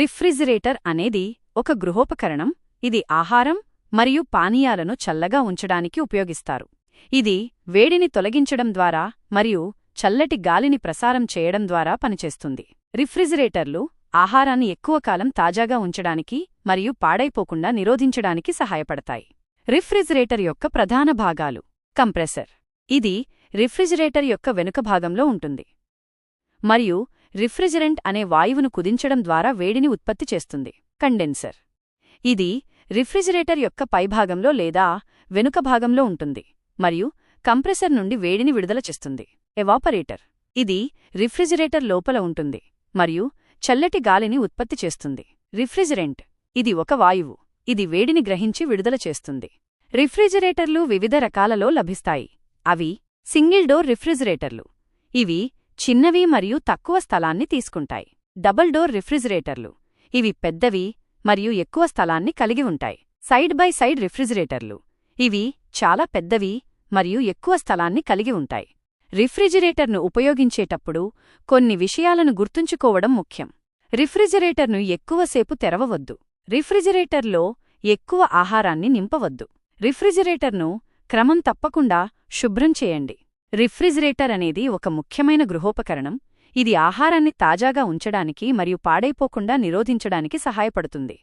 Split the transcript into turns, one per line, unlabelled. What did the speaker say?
Refrigerator అనేది ఒక గృహోపకరణం. ఇది ఆహారం మరియు పానీయాలను చల్లగా ఉంచడానికి ఉపయోగిస్తారు. ఇది వేడిని తొలగించడం ద్వారా మరియు చల్లటి గాలిని ప్రసారం చేయడం ద్వారా పనిచేస్తుంది. రిఫ్రిజిరేటర్లు ఆహారాన్ని ఎక్కువ కాలం తాజాగా ఉంచడానికి మరియు పాడైపోకుండా నిరోధించడానికి సహాయపడతాయి. రిఫ్రిజిరేటర్ యొక్క ప్రధాన భాగాలు. కంప్రెసర్. ఇది రిఫ్రిజిరేటర్ యొక్క వెనుక భాగంలో ఉంటుంది. మరియు రిఫ్రిజరెంట్ అనే వాయువును కుదించడం ద్వారా వేడిని ఉత్పత్తి చేస్తుంది. కండెన్సర్. ఇది రిఫ్రిజిరేటర్ యొక్క పైభాగంలో లేదా వెనుక భాగంలో ఉంటుంది మరియు కంప్రెసర్ నుండి వేడిని విడుదల చేస్తుంది. ఎవాపరేటర్. ఇది రిఫ్రిజిరేటర్ లోపల ఉంటుంది మరియు చల్లటి గాలిని ఉత్పత్తి చేస్తుంది. రిఫ్రిజిరెంట్. ఇది ఒక వాయువు ఇది వేడిని గ్రహించి విడుదల చేస్తుంది. రిఫ్రిజిరేటర్లు వివిధ రకాలలో లభిస్తాయి. అవి సింగిల్ డోర్ రిఫ్రిజిరేటర్లు. ఇవి చిన్నవి మరియు తక్కువ స్థలాన్ని తీసుకుంటాయి. డబుల్ డోర్ రిఫ్రిజిరేటర్లు. ఇవి పెద్దవి మరియు ఎక్కువ స్థలాన్ని కలిగి ఉంటాయి. సైడ్ బై సైడ్ రిఫ్రిజిరేటర్లు. ఇవి చాలా పెద్దవి మరియు ఎక్కువ స్థలాన్ని కలిగి ఉంటాయి. రిఫ్రిజిరేటర్ను ఉపయోగించేటప్పుడు కొన్ని విషయాలను గుర్తుంచుకోవడం ముఖ్యం. రిఫ్రిజిరేటర్ను ఎక్కువసేపు తెరవవద్దు. రిఫ్రిజిరేటర్లో ఎక్కువ ఆహారాన్ని నింపవద్దు. రిఫ్రిజిరేటర్ను క్రమం తప్పకుండా శుభ్రం చేయండి. రిఫ్రిజిరేటర్ అనేది ఒక ముఖ్యమైన గృహోపకరణం. ఇది ఆహారాన్ని తాజాగా ఉంచడానికి మరియు పాడైపోకుండా నిరోధించడానికి సహాయపడుతుంది.